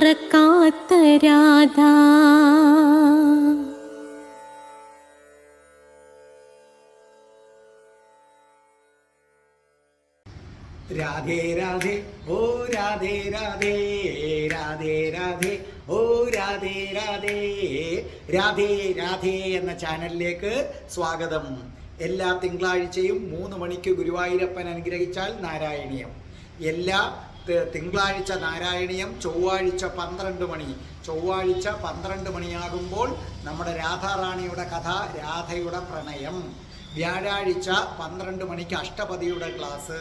മറക്കാത്ത രാധ. രാധേ രാധേ ഓ രാധേ രാധേ രാധേ രാധേ ഓ രാധേ രാധേ രാധേ രാധേ എന്ന ചാനലിലേക്ക് സ്വാഗതം. എല്ലാ തിങ്കളാഴ്ചയും മൂന്ന് മണിക്ക് ഗുരുവായൂരപ്പൻ അനുഗ്രഹിച്ചാൽ നാരായണീയം. എല്ലാ തിങ്കളാഴ്ച നാരായണീയം ചൊവ്വാഴ്ച പന്ത്രണ്ട് മണി. ചൊവ്വാഴ്ച പന്ത്രണ്ട് മണിയാകുമ്പോൾ നമ്മുടെ രാധാറാണിയുടെ കഥ രാധയുടെ പ്രണയം. വ്യാഴാഴ്ച പന്ത്രണ്ട് മണിക്ക് അഷ്ടപതിയുടെ ക്ലാസ്.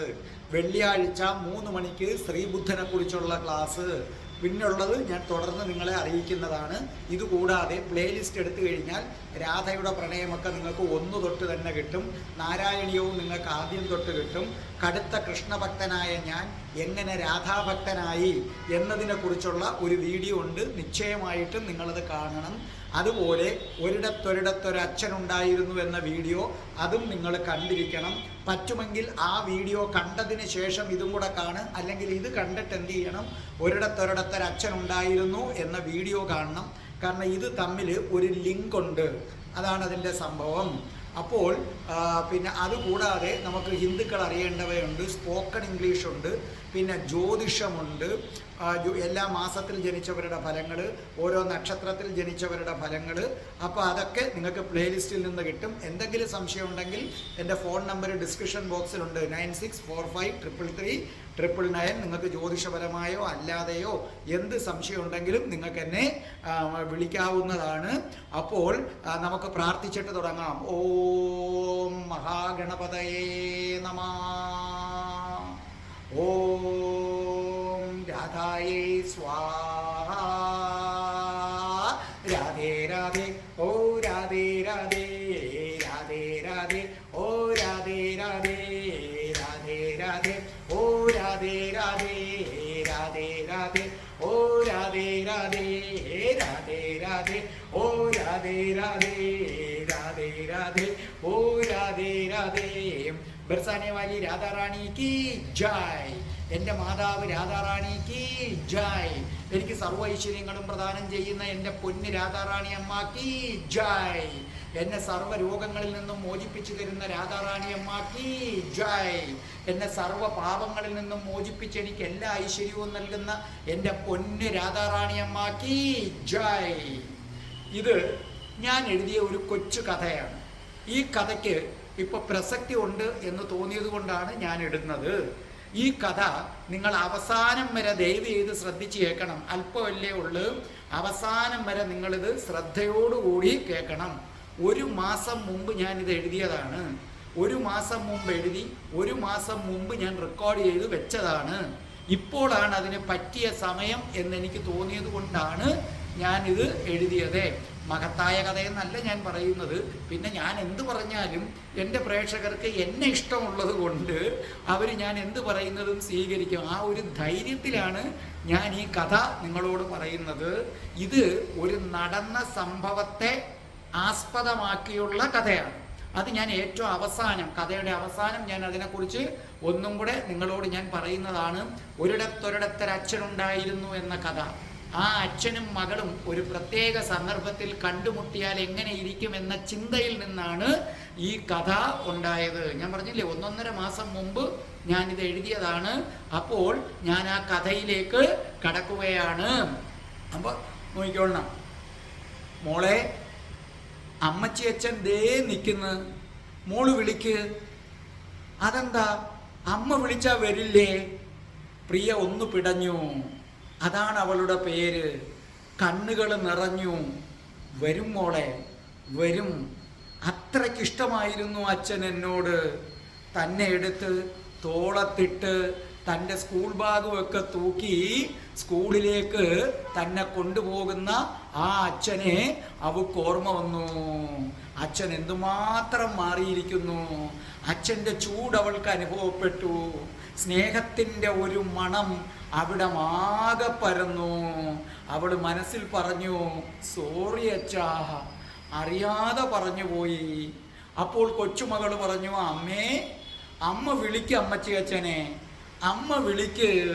വെള്ളിയാഴ്ച മൂന്ന് മണിക്ക് ശ്രീബുദ്ധനെക്കുറിച്ചുള്ള ക്ലാസ്. പിന്നുള്ളത് ഞാൻ തുടർന്ന് നിങ്ങളെ അറിയിക്കുന്നതാണ്. ഇതുകൂടാതെ പ്ലേലിസ്റ്റ് എടുത്തു കഴിഞ്ഞാൽ രാധയുടെ പ്രണയമൊക്കെ നിങ്ങൾക്ക് ഒന്ന് തൊട്ട് തന്നെ കിട്ടും. നാരായണീയവും നിങ്ങൾക്ക് ആദ്യം തൊട്ട് കിട്ടും. കടുത്ത കൃഷ്ണഭക്തനായ ഞാൻ എങ്ങനെ രാധാഭക്തനായി എന്നതിനെക്കുറിച്ചുള്ള ഒരു വീഡിയോ ഉണ്ട്. നിശ്ചയമായിട്ടും നിങ്ങളത് കാണണം. അതുപോലെ ഒരിടത്തൊരിടത്തൊരു അച്ഛനുണ്ടായിരുന്നു എന്ന വീഡിയോ അതും നിങ്ങൾ കണ്ടിരിക്കണം. പറ്റുമെങ്കിൽ ആ വീഡിയോ കണ്ടതിന് ശേഷം ഇതും കൂടെ കാണും അല്ലെങ്കിൽ ഇത് കണ്ടിട്ട് എന്ത് ചെയ്യണം? ഒരിടത്തൊരിടത്തൊരു അച്ഛനുണ്ടായിരുന്നു എന്ന വീഡിയോ കാണണം. കാരണം ഇത് തമ്മിൽ ഒരു ലിങ്ക് ഉണ്ട് അതാണ് അതിന്റെ സംഭവം. അപ്പോൾ പിന്നെ അതുകൂടാതെ നമുക്ക് ഹിന്ദുക്കൾ അറിയേണ്ടവയുണ്ട് സ്പോക്കൺ ഇംഗ്ലീഷ് ഉണ്ട് പിന്നെ ജ്യോതിഷമുണ്ട് എല്ലാ മാസത്തിൽ ജനിച്ചവരുടെ ഫലങ്ങൾ ഓരോ നക്ഷത്രത്തിൽ ജനിച്ചവരുടെ ഫലങ്ങൾ അപ്പോൾ അതൊക്കെ നിങ്ങൾക്ക് പ്ലേലിസ്റ്റിൽ നിന്ന് കിട്ടും. എന്തെങ്കിലും സംശയം ഉണ്ടെങ്കിൽ എന്റെ phone number description ബോക്സിലുണ്ട് nine six four five triple three triple nine നിങ്ങൾക്ക് ജ്യോതിഷപരമായോ അല്ലാതെയോ എന്ത് സംശയം ഉണ്ടെങ്കിലും നിങ്ങൾക്ക് എന്നെ വിളിക്കാവുന്നതാണ്. അപ്പോൾ നമുക്ക് പ്രാർത്ഥിച്ചിട്ട് തുടങ്ങാം. ഓം മഹാഗണപതയേ നമ. ഓം രാധായേ സ്വാഹ ബർസാനെ വാലി രാധാറാണി കി ജായ്. എന്റെ മാതാവ് രാധാറാണി കി ജായ്. എനിക്ക് സർവ ഐശ്വര്യങ്ങളും പ്രദാനം ചെയ്യുന്ന എന്റെ പൊന്ന് രാധാറാണി അമ്മ കി ജായ്. എന്നെ സർവ രോഗങ്ങളിൽ നിന്നും മോചിപ്പിച്ചു തരുന്ന രാധാറാണി അമ്മ കി ജായ്. എന്നെ സർവ പാപങ്ങളിൽ നിന്നും മോചിപ്പിച്ച് എനിക്ക് എല്ലാ ഐശ്വര്യവും നൽകുന്ന എന്റെ പൊന്ന് രാധാറാണി അമ്മ കി ജായ്. ഇത് ഞാൻ എഴുതിയ ഒരു കൊച്ചു കഥയാണ്. ഈ കഥയ്ക്ക് ഇപ്പോൾ പ്രസക്തി ഉണ്ട് എന്ന് തോന്നിയത് കൊണ്ടാണ് ഞാൻ ഇടുന്നത്. ഈ കഥ നിങ്ങൾ അവസാനം വരെ ദയവ് ചെയ്ത് ശ്രദ്ധിച്ച് കേൾക്കണം. അല്പമല്ലേ ഉള്ളൂ. അവസാനം വരെ നിങ്ങളിത് ശ്രദ്ധയോടുകൂടി കേൾക്കണം. ഒരു മാസം മുമ്പ് ഞാൻ ഇത് എഴുതിയതാണ്. ഒരു മാസം മുമ്പ് എഴുതി ഒരു മാസം മുമ്പ് ഞാൻ റെക്കോർഡ് ചെയ്ത് വെച്ചതാണ്. ഇപ്പോഴാണ് അതിന് പറ്റിയ സമയം എന്നെനിക്ക് തോന്നിയത് കൊണ്ടാണ് ഞാനിത് എഴുതിയത്. മഹത്തായ കഥയെന്നല്ല ഞാൻ പറയുന്നത്. പിന്നെ ഞാൻ എന്ത് പറഞ്ഞാലും എന്റെ പ്രേക്ഷകർക്ക് എന്നെ ഇഷ്ടമുള്ളത് കൊണ്ട് അവർ ഞാൻ എന്ത് പറയുന്നതും സ്വീകരിക്കും. ആ ഒരു ധൈര്യത്തിലാണ് ഞാൻ ഈ കഥ നിങ്ങളോട് പറയുന്നത്. ഇത് ഒരു നടന്ന സംഭവത്തെ ആസ്പദമാക്കിയുള്ള കഥയാണ്. അത് ഞാൻ ഏറ്റവും അവസാനം കഥയുടെ അവസാനം ഞാൻ അതിനെക്കുറിച്ച് ഒന്നും കൂടെ നിങ്ങളോട് ഞാൻ പറയുന്നതാണ്. ഒരിടത്തൊരിടത്തൊരച്ഛനുണ്ടായിരുന്നു എന്ന കഥ. ആ അച്ഛനും മകളും ഒരു പ്രത്യേക സന്ദർഭത്തിൽ കണ്ടുമുട്ടിയാൽ എങ്ങനെ ഇരിക്കും എന്ന ചിന്തയിൽ നിന്നാണ് ഈ കഥ ഉണ്ടായത്. ഞാൻ പറഞ്ഞില്ലേ ഒന്നൊന്നര മാസം മുമ്പ് ഞാനിത് എഴുതിയതാണ്. അപ്പോൾ ഞാൻ ആ കഥയിലേക്ക് കടക്കുകയാണ്. അപ്പോൾ നോക്കിക്കോളണം മോളെ അമ്മച്ചി അച്ഛൻ ദേ നിൽക്കുന്നു. മോൾ വിളിക്ക്. അതെന്താ? അമ്മ വിളിച്ചാ വരില്ലേ? പ്രിയ ഒന്ന് പിടഞ്ഞു. അതാണ് അവളുടെ പേര്. കണ്ണുകൾ നിറഞ്ഞു. വരും മോളെ വരും. അത്രയ്ക്കിഷ്ടമായിരുന്നു അച്ഛൻ എന്നോട്. തന്നെ എടുത്ത് തോളത്തിട്ട് തന്റെ സ്കൂൾ ബാഗുമൊക്കെ തൂക്കി സ്കൂളിലേക്ക് തന്നെ കൊണ്ടുപോകുന്ന ആ അച്ഛനെ അവൾക്ക് ഓർമ്മ വന്നു. അച്ഛൻ എന്തുമാത്രം മാറിയിരിക്കുന്നു. അച്ഛന്റെ ചൂട് അവൾക്ക് അനുഭവപ്പെട്ടു. സ്നേഹത്തിന്റെ ഒരു മണം അവിടെ ആകെ പരന്നു. അവൾ മനസ്സിൽ പറഞ്ഞു സോറി അച്ഛാ അറിയാതെ പറഞ്ഞു പോയി. അപ്പോൾ കൊച്ചുമകൾ പറഞ്ഞു അമ്മേ അമ്മ വിളിക്ക് അമ്മച്ചി അച്ഛനെ. അമ്മ വിളിക്ക്.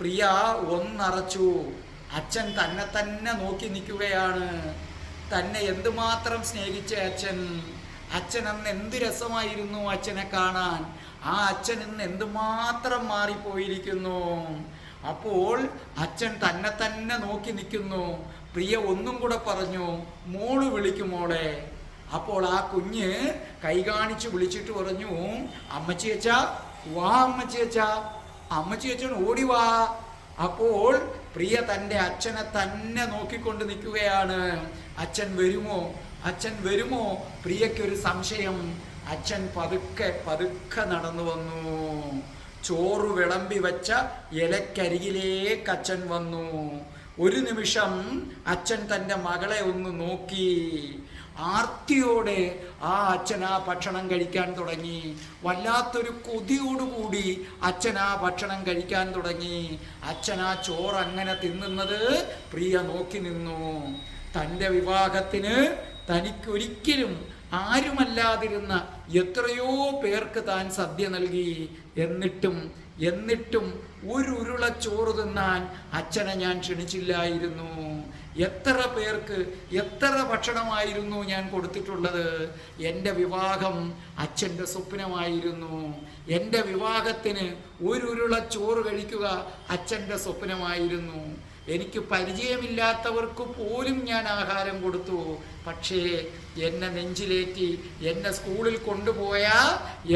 പ്രിയ ഒന്നറച്ചു. അച്ഛൻ തന്നെ തന്നെ നോക്കി നിൽക്കുകയാണ്. തന്നെ എന്തുമാത്രം സ്നേഹിച്ച അച്ഛൻ? അച്ഛൻ അന്ന് എന്ത് രസമായിരുന്നു അച്ഛനെ കാണാൻ. ആ അച്ഛൻ ഇന്ന് എന്തുമാത്രം മാറിപ്പോയിരിക്കുന്നു? അപ്പോൾ അച്ഛൻ തന്നെ തന്നെ നോക്കി നിൽക്കുന്നു. പ്രിയ ഒന്നും കൂടെ പറഞ്ഞു മോൾ വിളിക്കും മോളെ. അപ്പോൾ ആ കുഞ്ഞ് കൈ കാണിച്ച് വിളിച്ചിട്ട് പറഞ്ഞു അമ്മച്ചി അച്ഛാ വാ അമ്മച്ചി അച്ഛാ അമ്മച്ചി അച്ഛൻ ഓടി വാ. അപ്പോൾ പ്രിയ തന്റെ അച്ഛനെ തന്നെ നോക്കിക്കൊണ്ട് നിൽക്കുകയാണ്. അച്ഛൻ വരുമോ? അച്ഛൻ വരുമോ? പ്രിയയ്ക്കൊരു സംശയം. അച്ഛൻ പതുക്കെ പതുക്കെ നടന്നു വന്നു. ചോറ് വിളമ്പി വച്ച ഇലക്കരികിലേക്ക് അച്ഛൻ വന്നു. ഒരു നിമിഷം അച്ഛൻ തന്റെ മകളെ ഒന്ന് നോക്കി. ആർത്തിയോടെ ആ അച്ഛൻ ആ ഭക്ഷണം കഴിക്കാൻ തുടങ്ങി. വല്ലാത്തൊരു കൊതിയോടുകൂടി അച്ഛൻ ആ ഭക്ഷണം കഴിക്കാൻ തുടങ്ങി. അച്ഛൻ ആ ചോറ് അങ്ങനെ തിന്നുന്നത് പ്രിയ നോക്കി നിന്നു. തന്റെ വിവാഹത്തിന് തനിക്കൊരിക്കലും ആരുമല്ലാതിരുന്ന എത്രയോ പേർക്ക് താൻ സദ്യ നൽകി. എന്നിട്ടും എന്നിട്ടും ഒരു ഉരുള ചോറ് തിന്നാൻ അച്ഛനെ ഞാൻ ക്ഷണിച്ചില്ലായിരുന്നു. എത്ര പേർക്ക് എത്ര ഭക്ഷണമായിരുന്നു ഞാൻ കൊടുത്തിട്ടുള്ളത്. എന്റെ വിവാഹം അച്ഛന്റെ സ്വപ്നമായിരുന്നു. എന്റെ വിവാഹത്തിന് ഒരു ഉരുള ചോറ് കഴിക്കുക അച്ഛന്റെ സ്വപ്നമായിരുന്നു. എനിക്ക് പരിചയമില്ലാത്തവർക്ക് പോലും ഞാൻ ആഹാരം കൊടുത്തു. പക്ഷേ എന്നെ നെഞ്ചിലേറ്റി എന്നെ സ്കൂളിൽ കൊണ്ടുപോയ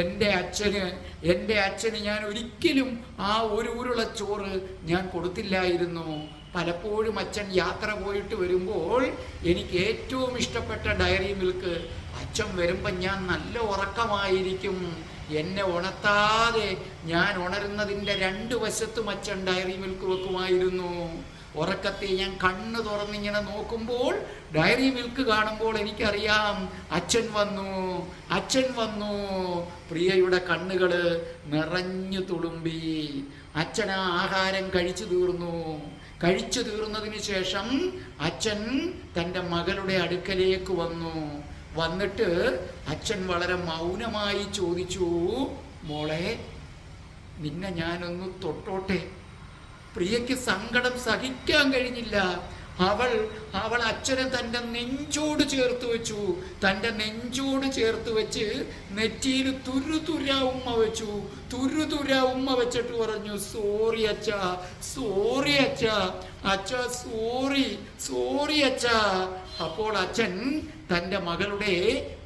എന്റെ അച്ഛന് എന്റെ അച്ഛന് ഞാൻ ഒരിക്കലും ആ ഒരു ഉരുള ചോറ് ഞാൻ കൊടുത്തില്ലായിരുന്നു. പലപ്പോഴും അച്ഛൻ യാത്ര പോയിട്ട് വരുമ്പോൾ എനിക്ക് ഏറ്റവും ഇഷ്ടപ്പെട്ട ഡയറി മിൽക്ക് അച്ഛൻ വരുമ്പോൾ ഞാൻ നല്ല ഉറക്കമായിരിക്കും. എന്നെ ഉണർത്താതെ ഞാൻ ഉണരുന്നതിന്റെ രണ്ട് വശത്തും അച്ഛൻ ഡയറി മിൽക്ക് വെക്കുമായിരുന്നു. ഉറക്കത്തെ ഞാൻ കണ്ണ് തുറന്നിങ്ങനെ നോക്കുമ്പോൾ ഡയറി മിൽക്ക് കാണുമ്പോൾ എനിക്കറിയാം അച്ഛൻ വന്നു അച്ഛൻ വന്നു. പ്രിയയുടെ കണ്ണുകൾ നിറഞ്ഞു തുളുമ്പി. അച്ഛൻ ആ ആഹാരം കഴിച്ചു തീർന്നു. കഴിച്ചു തീർന്നതിന് ശേഷം അച്ഛൻ തന്റെ മകളുടെ അടുക്കലേക്ക് വന്നു. വന്നിട്ട് അച്ഛൻ വളരെ മൗനമായി ചോദിച്ചു മോളെ നിന്നെ ഞാനൊന്ന് തൊട്ടോട്ടെ? പ്രിയയ്ക്ക് സങ്കടം സഹിക്കാൻ കഴിഞ്ഞില്ല. അവൾ അവൾ അച്ഛനെ തന്റെ നെഞ്ചോട് ചേർത്ത് വെച്ചു. തന്റെ നെഞ്ചോട് ചേർത്ത് വെച്ച് നെറ്റിയിൽ തുരു തുര ഉമ്മ വെച്ചു. തുരു തുര ഉമ്മ വെച്ചിട്ട് പറഞ്ഞു സോറി അച്ഛ സോറി അച്ഛ അച്ഛ സോറി സോറി അച്ഛ. അപ്പോൾ അച്ഛൻ തന്റെ മകളുടെ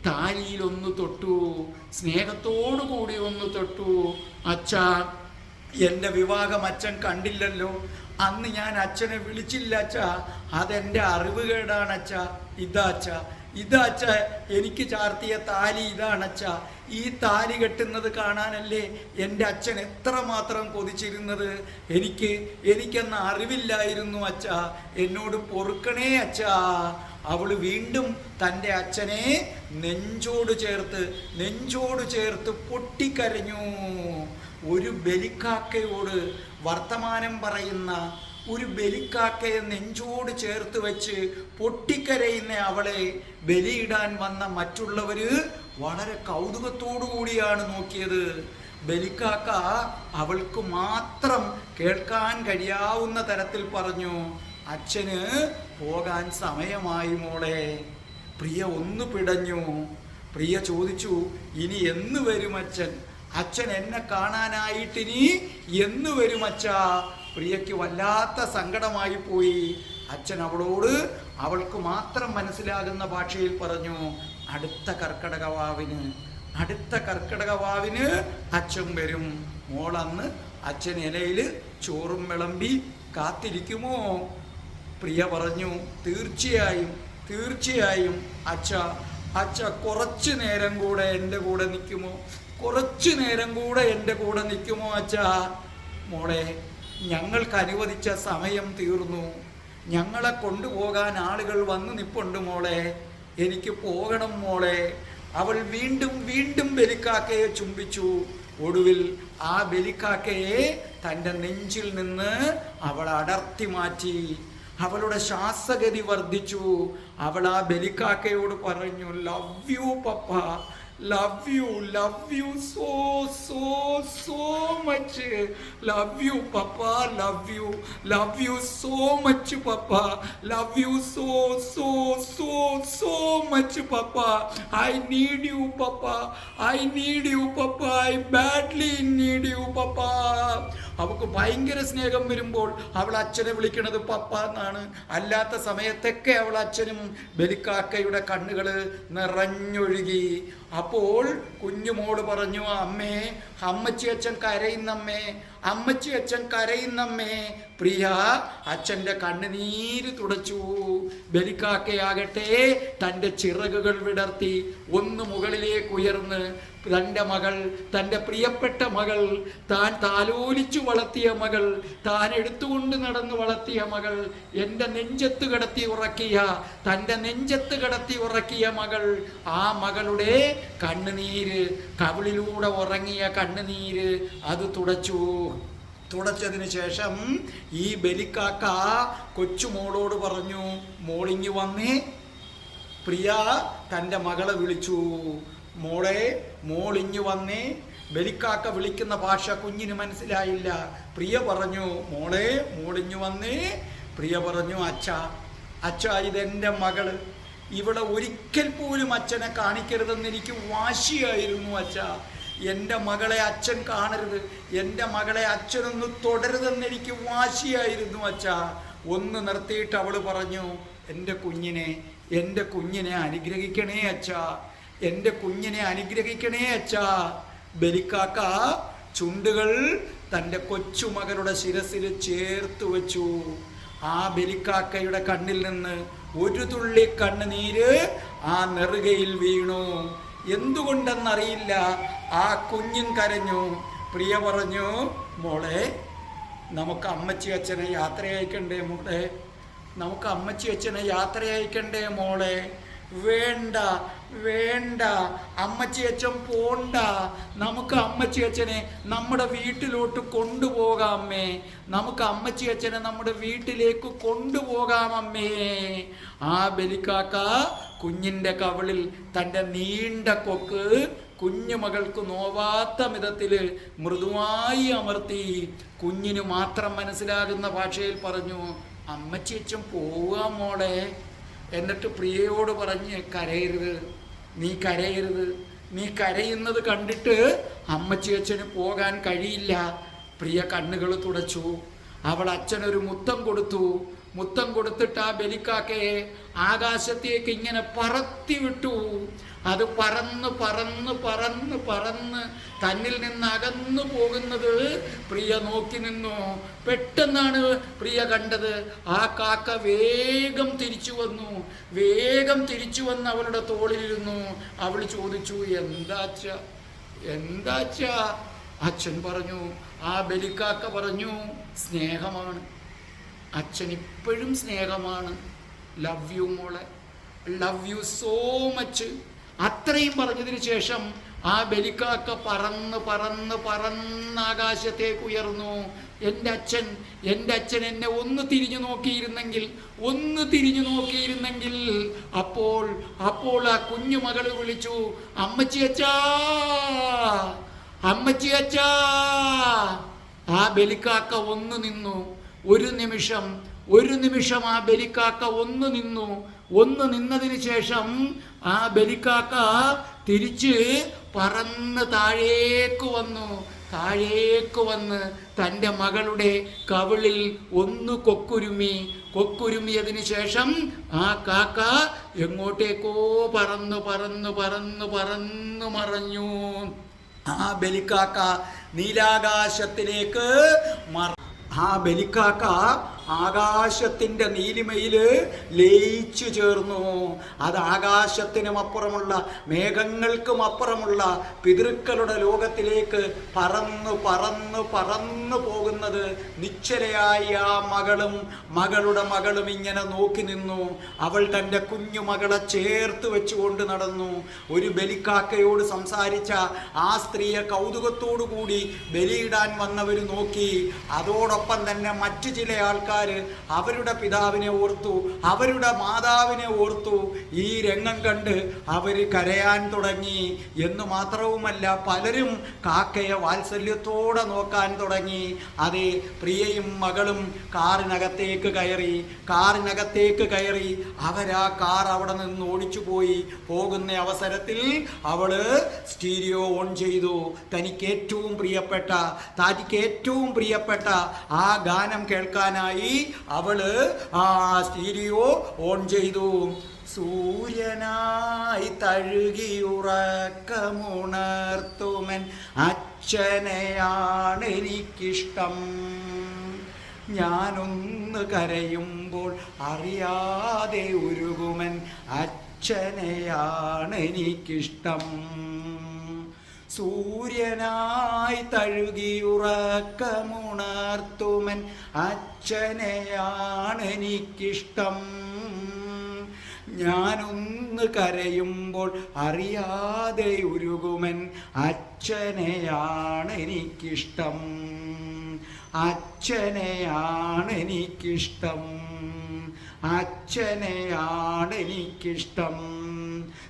താലിയിൽ ഒന്ന് തൊട്ടു. സ്നേഹത്തോടു കൂടി ഒന്ന് തൊട്ടു. അച്ഛ എന്റെ വിവാഹം അച്ഛൻ കണ്ടില്ലല്ലോ. അന്ന് ഞാൻ അച്ഛനെ വിളിച്ചില്ല അച്ഛ. അതെന്റെ അറിവുകേടാണ് അച്ഛ. ഇതാ അച്ഛ. ഇതാ അച്ഛ. എനിക്ക് ചാർത്തിയ താലി ഇതാണ് അച്ഛ. ഈ താലി കെട്ടുന്നത് കാണാനല്ലേ എന്റെ അച്ഛൻ എത്രമാത്രം കൊതിച്ചിരുന്നത്. എനിക്ക് എനിക്കെന്ന അറിവില്ലായിരുന്നു അച്ഛ. എന്നോട് പൊറുക്കണേ അച്ഛ. അവൾ വീണ്ടും തന്റെ അച്ഛനെ നെഞ്ചോട് ചേർത്ത് നെഞ്ചോട് ചേർത്ത് പൊട്ടിക്കരഞ്ഞു. ഒരു ബലിക്കാക്കയോട് വർത്തമാനം പറയുന്ന ഒരു ബലിക്കാക്കയെ നെഞ്ചോട് ചേർത്ത് വെച്ച് പൊട്ടിക്കരയുന്ന അവളെ ബലിയിടാൻ വന്ന മറ്റുള്ളവര് വളരെ കൗതുകത്തോടു കൂടിയാണ് നോക്കിയത്. ബലിക്കാക്ക അവൾക്ക് മാത്രം കേൾക്കാൻ കഴിയാവുന്ന തരത്തിൽ പറഞ്ഞു അച്ഛന് പോകാൻ സമയമായി മോളെ. പ്രിയ ഒന്ന് പിടഞ്ഞു. പ്രിയ ചോദിച്ചു ഇനി എന്ന് വരും അച്ഛൻ? അച്ഛൻ എന്നെ കാണാനായിട്ടിനി എന്ന് വരും അച്ഛ. പ്രിയയ്ക്ക് വല്ലാത്ത സങ്കടമായി പോയി. അച്ഛൻ അവളോട് അവൾക്ക് മാത്രം മനസ്സിലാകുന്ന ഭാഷയിൽ പറഞ്ഞു അടുത്ത കർക്കടകവാവിന് അടുത്ത കർക്കടകവാവിന് അച്ഛൻ വരും. മോളന്ന് അച്ഛൻ ഇലയിൽ ചോറും വിളമ്പി കാത്തിരിക്കുമോ? പ്രിയ പറഞ്ഞു തീർച്ചയായും തീർച്ചയായും അച്ഛ. അച്ഛ കുറച്ചു നേരം കൂടെ എന്റെ കൂടെ നിൽക്കുമോ? കുറച്ചു നേരം കൂടെ എന്റെ കൂടെ നിൽക്കുമോ അച്ഛാ? മോളെ ഞങ്ങൾക്ക് അനുവദിച്ച സമയം തീർന്നു. ഞങ്ങളെ കൊണ്ടുപോകാൻ ആളുകൾ വന്നു നിപ്പുണ്ട് മോളെ. എനിക്ക് പോകണം മോളെ. അവൾ വീണ്ടും വീണ്ടും ബലിക്കാക്കയെ ചുംബിച്ചു. ഒടുവിൽ ആ ബലിക്കാക്കയെ തന്റെ നെഞ്ചിൽ നിന്ന് അവൾ അടർത്തി മാറ്റി. അവളുടെ ശ്വാസഗതി വർദ്ധിച്ചു. അവൾ ആ ബലിക്കാക്കയോട് പറഞ്ഞു love you papa love you love you so so so much love you papa love you love you so much papa love you so so so so much papa I need you papa I need you papa I badly need you papa അവൾക്ക് ഭയങ്കര സ്നേഹം വരുമ്പോൾ അവൾ അച്ഛനെ വിളിക്കുന്നത് പപ്പ എന്നാണ്. അല്ലാത്ത സമയത്തൊക്കെ അവൾ അച്ഛനും ബലിക്കാക്കയുടെ കണ്ണുകൾ നിറഞ്ഞൊഴുകി. അപ്പോൾ കുഞ്ഞുമോൾ പറഞ്ഞു അമ്മേ അമ്മച്ചി അച്ഛൻ കരയുന്നമ്മേ അമ്മച്ചി അച്ഛൻ കരയുന്നമ്മേ. പ്രിയ അച്ഛന്റെ കണ്ണുനീര് തുടച്ചു. ബലിക്കാക്കയാകട്ടെ തന്റെ ചിറകുകൾ വിടർത്തി ഒന്ന് മുകളിലേക്ക് ഉയർന്ന് തന്റെ മകൾ തന്റെ പ്രിയപ്പെട്ട മകൾ താൻ താലോലിച്ചു വളർത്തിയ മകൾ താൻ എടുത്തുകൊണ്ട് നടന്നു വളർത്തിയ മകൾ എന്റെ നെഞ്ചത്ത് കിടത്തി ഉറക്കിയ തന്റെ നെഞ്ചത്ത് കിടത്തി ഉറക്കിയ മകൾ ആ മകളുടെ കണ്ണുനീര് കവിളിലൂടെ ഉറങ്ങിയ കണ്ണുനീര് അത് തുടച്ചു. തുടച്ചതിന് ശേഷം ഈ ബലിക്കാക്ക കൊച്ചുമോളോട് പറഞ്ഞു മോളിങ്ങി വന്നേ. പ്രിയ തന്റെ മകളെ വിളിച്ചു മോളെ മോളിഞ്ഞു വന്നേ. ബലിക്കാക്ക വിളിക്കുന്ന ഭാഷ കുഞ്ഞിന് മനസ്സിലായില്ല. പ്രിയ പറഞ്ഞു മോളെ മോളിഞ്ഞു വന്നേ. പ്രിയ പറഞ്ഞു അച്ഛ അച്ഛ ഇതെന്റെ മകൾ. ഇവിടെ ഒരിക്കൽ പോലും അച്ഛനെ കാണിക്കരുതെന്ന് എനിക്ക് വാശിയായിരുന്നു അച്ഛ. എന്റെ മകളെ അച്ഛൻ കാണരുത്. എന്റെ മകളെ അച്ഛനൊന്ന് തുടരുതെന്ന് എനിക്ക് വാശിയായിരുന്നു അച്ഛ. ഒന്ന് നിർത്തിയിട്ട് അവൾ പറഞ്ഞു എന്റെ കുഞ്ഞിനെ എന്റെ കുഞ്ഞിനെ അനുഗ്രഹിക്കണേ അച്ഛ. എന്റെ കുഞ്ഞിനെ അനുഗ്രഹിക്കണേ അച്ഛ. ബലിക്കാക്ക ചുണ്ടുകൾ തന്റെ കൊച്ചുമകളുടെ ശിരസിൽ ചേർത്ത് വെച്ചു. ആ ബലിക്കാക്കയുടെ കണ്ണിൽ നിന്ന് ഒരു തുള്ളി കണ്ണുനീര് ആ നെറുകയിൽ വീണു. എന്തുകൊണ്ടെന്നറിയില്ല. ആ കുഞ്ഞും കരഞ്ഞു. പ്രിയ പറഞ്ഞു മോളെ നമുക്ക് അമ്മച്ചി അച്ഛനെ യാത്ര അയക്കണ്ടേ മോളെ? നമുക്ക് അമ്മച്ചി അച്ഛനെ യാത്ര അയക്കണ്ടേ മോളെ? വേണ്ട. വേണ്ട. അമ്മച്ചി അച്ഛൻ പോണ്ട. നമുക്ക് അമ്മച്ചി അച്ഛനെ നമ്മുടെ വീട്ടിലോട്ട് കൊണ്ടുപോകാമേ. നമുക്ക് അമ്മച്ചി അച്ഛനെ നമ്മുടെ വീട്ടിലേക്ക് കൊണ്ടുപോകാം അമ്മേ. ആ ബലിക്കാക്ക കുഞ്ഞിന്റെ കവിളിൽ തന്റെ നീണ്ട കൊക്ക് കുഞ്ഞുമകൾക്ക് നോവാത്ത വിധത്തിൽ മൃദുവായി അമർത്തി കുഞ്ഞിന് മാത്രം മനസ്സിലാകുന്ന ഭാഷയിൽ പറഞ്ഞു അമ്മച്ചി അച്ഛൻ പോവുക മോളെ. എന്നിട്ട് പ്രിയയോട് പറഞ്ഞ് കരയരുത്. നീ കരയരുത്. നീ കരയുന്നത് കണ്ടിട്ട് അമ്മച്ചി അച്ഛന് പോകാൻ കഴിയില്ല. പ്രിയ കണ്ണുകൾ തുടച്ചു. അവൾ അച്ഛനൊരു മുത്തം കൊടുത്തു. മുത്തം കൊടുത്തിട്ട് ആ ബലിക്കാക്കയെ ആകാശത്തേക്ക് ഇങ്ങനെ പറത്തി വിട്ടു. അത് പറന്ന് പറന്ന് പറന്ന് പറന്ന് തന്നിൽ നിന്ന് അകന്നു പോകുന്നത് പ്രിയ നോക്കി നിന്നു. പെട്ടെന്നാണ് പ്രിയ കണ്ടത്. ആ കാക്ക വേഗം തിരിച്ചു വന്നു. വേഗം തിരിച്ചു വന്ന് അവളുടെ തോളിലിരുന്നു. അവൾ ചോദിച്ചു എന്താച്ച എന്താച്ച അച്ഛൻ പറഞ്ഞു. ആ ബലിക്കാക്ക പറഞ്ഞു സ്നേഹമാണ്. അച്ഛൻ ഇപ്പോഴും സ്നേഹമാണ്. ലവ് യു മോളെ. ലവ് യു സോ മച്ച് അത്രയും പറഞ്ഞതിന് ശേഷം ആ ബലിക്കാക്ക പറന്ന് പറന്ന് പറന്ന് ആകാശത്തേക്ക് ഉയർന്നു. എന്റെ അച്ഛൻ എന്റെ അച്ഛൻ എന്നെ ഒന്ന് തിരിഞ്ഞു നോക്കിയിരുന്നെങ്കിൽ ഒന്ന് തിരിഞ്ഞു നോക്കിയിരുന്നെങ്കിൽ അപ്പോൾ അപ്പോൾ ആ കുഞ്ഞു മകൾ വിളിച്ചു അമ്മച്ചി അച്ഛാ അമ്മച്ചി അച്ഛാ. ആ ബലിക്കാക്ക ഒന്ന് നിന്നു. ഒരു നിമിഷം ഒരു നിമിഷം ആ ബലിക്കാക്ക ഒന്ന് നിന്നു. ഒന്ന് നിന്നതിന് ശേഷം ആ ബലിക്കാക്ക തിരിച്ച് പറന്ന് താഴേക്ക് വന്നു. താഴേക്ക് വന്ന് തന്റെ മകളുടെ കവിളിൽ ഒന്ന് കൊക്കുരുമി. കൊക്കുരുമിയതിന് ശേഷം ആ കാക്ക എങ്ങോട്ടേക്കോ പറന്നു പറന്നു പറന്നു പറന്നു മറഞ്ഞു. ആ ബലിക്കാക്ക നീലാകാശത്തിലേക്ക് മറ ആ ബലിക്കാക്ക ആകാശത്തിന്റെ നീലിമയിൽ ലയിച്ചു ചേർന്നു. അത് ആകാശത്തിനും അപ്പുറമുള്ള മേഘങ്ങൾക്കും അപ്പുറമുള്ള പിതൃക്കളുടെ ലോകത്തിലേക്ക് പറന്നു പറന്നു പറന്നു പോകുന്നത് നിശ്ചലയായി ആ മകളും മകളുടെ മകളും ഇങ്ങനെ നോക്കി നിന്നു. അവൾ തന്റെ കുഞ്ഞു മകളെ ചേർത്ത് വെച്ചുകൊണ്ട് നടന്നു. ഒരു ബലിക്കാക്കയോട് സംസാരിച്ച ആ സ്ത്രീയെ കൗതുകത്തോടു കൂടി ബലിയിടാൻ വന്നവർ നോക്കി. അതോടൊപ്പം തന്നെ മറ്റു ചില ആൾക്കാർ അവരുടെ പിതാവിനെ ഓർത്തു അവരുടെ മാതാവിനെ ഓർത്തു ഈ രംഗം കണ്ട് അവർ കരയാൻ തുടങ്ങി എന്ന് മാത്രവുമല്ല പലരും കാക്കയെ വാത്സല്യത്തോടെ നോക്കാൻ തുടങ്ങി. അതെ പ്രിയയും മകളും കാറിനകത്തേക്ക് കയറി കാറിനകത്തേക്ക് കയറി അവരാ കാർ അവിടെ നിന്ന് ഓടിച്ചു പോയി. പോകുന്ന അവസരത്തിൽ അവൾ സ്റ്റീരിയോ ഓൺ ചെയ്തു. തനിക്ക് ഏറ്റവും പ്രിയപ്പെട്ട തനിക്ക് ഏറ്റവും പ്രിയപ്പെട്ട ആ ഗാനം കേൾക്കാനായി അവൾ ആ സ്റ്റീരിയോ ഓൺ ചെയ്തു. സൂര്യനായി തഴുകി ഉറക്കമുണർത്തുമൻ അച്ഛനെയാണ് എനിക്കിഷ്ടം. ഞാനൊന്ന് കരയുമ്പോൾ അറിയാതെ ഉരുകുമൻ അച്ഛനെയാണ് എനിക്കിഷ്ടം. സൂര്യനായി തഴുകിയുറക്കമുണർത്തുമൻ അച്ഛനെയാണ് എനിക്കിഷ്ടം. ഞാനൊന്ന് കരയുമ്പോൾ അറിയാതെ ഉരുകുമൻ അച്ഛനെയാണ് എനിക്കിഷ്ടം. അച്ഛനെയാണ് എനിക്കിഷ്ടം. അച്ഛനെയാണ് എനിക്കിഷ്ടം.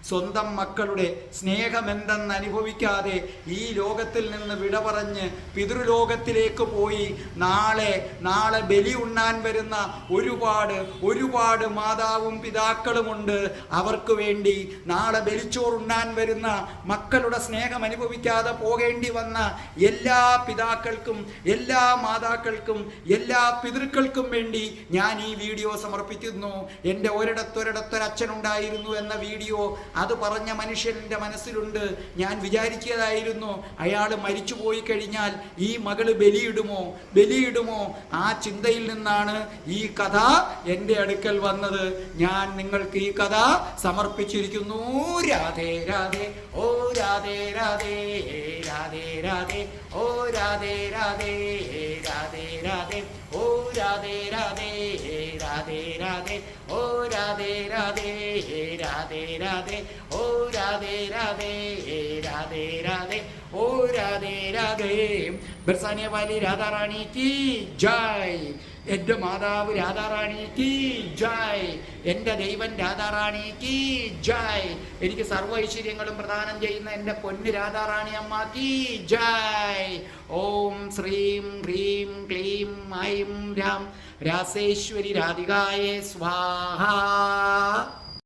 സ്വന്തം മക്കളുടെ സ്നേഹമെന്തെന്ന് അനുഭവിക്കാതെ ഈ ലോകത്തിൽ നിന്ന് വിട പറഞ്ഞ് പിതൃലോകത്തിലേക്ക് പോയി നാളെ നാളെ ബലി ഉണ്ണാൻ വരുന്ന ഒരുപാട് ഒരുപാട് മാതാവും പിതാക്കളുമുണ്ട്. അവർക്ക് വേണ്ടി നാളെ ബലിച്ചോറുണ്ണാൻ വരുന്ന മക്കളുടെ സ്നേഹം അനുഭവിക്കാതെ പോകേണ്ടി വന്ന എല്ലാ പിതാക്കൾക്കും എല്ലാ മാതാക്കൾക്കും എല്ലാ പിതൃക്കൾക്കും വേണ്ടി ഞാൻ ഈ വീഡിയോ സമർപ്പിക്കുന്നു എന്റെ ഒരിടത്തൊരിടത്തൊരച്ഛനുണ്ടായിരുന്നു എന്ന വീഡിയോ അത് പറഞ്ഞ മനുഷ്യന്റെ മനസ്സിലുണ്ട്. ഞാൻ വിചാരിച്ചതായിരുന്നു അയാൾ മരിച്ചു പോയി കഴിഞ്ഞാൽ ഈ മകൾ ബലിയിടുമോ? ബലിയിടുമോ? ആ ചിന്തയിൽ നിന്നാണ് ഈ കഥ എന്റെ അടുക്കൽ വന്നത്. ഞാൻ നിങ്ങൾക്ക് ഈ കഥ സമർപ്പിച്ചിരിക്കുന്നു. രാധേ രാധേ ഓ രാധേ രാധേ രാധേ രാധേ ഓ രാധേ രാധേ രാധേ. രാധേ രാധേ ഓ രാധേ രാധേ രാധേ രാധേ ഓ രാധേ രാധേ. ബർസാനിയ വാലി രാധാറാണി കി മാതാവ് രാധാറാണി കി ജയ്. എന്റെ ദൈവൻ രാധാറാണി കി ജയ്. എനിക്ക് സർവ ഐശ്വര്യങ്ങളും പ്രദാനം ചെയ്യുന്ന എന്റെ പൊന്ന് രാധാറാണി അമ്മ കി ജയ്. ഓം ശ്രീം ഹ്രീം ക്ലീം ഐം രാം. രാസേശ്വരി രാധികായേ സ്വാഹ.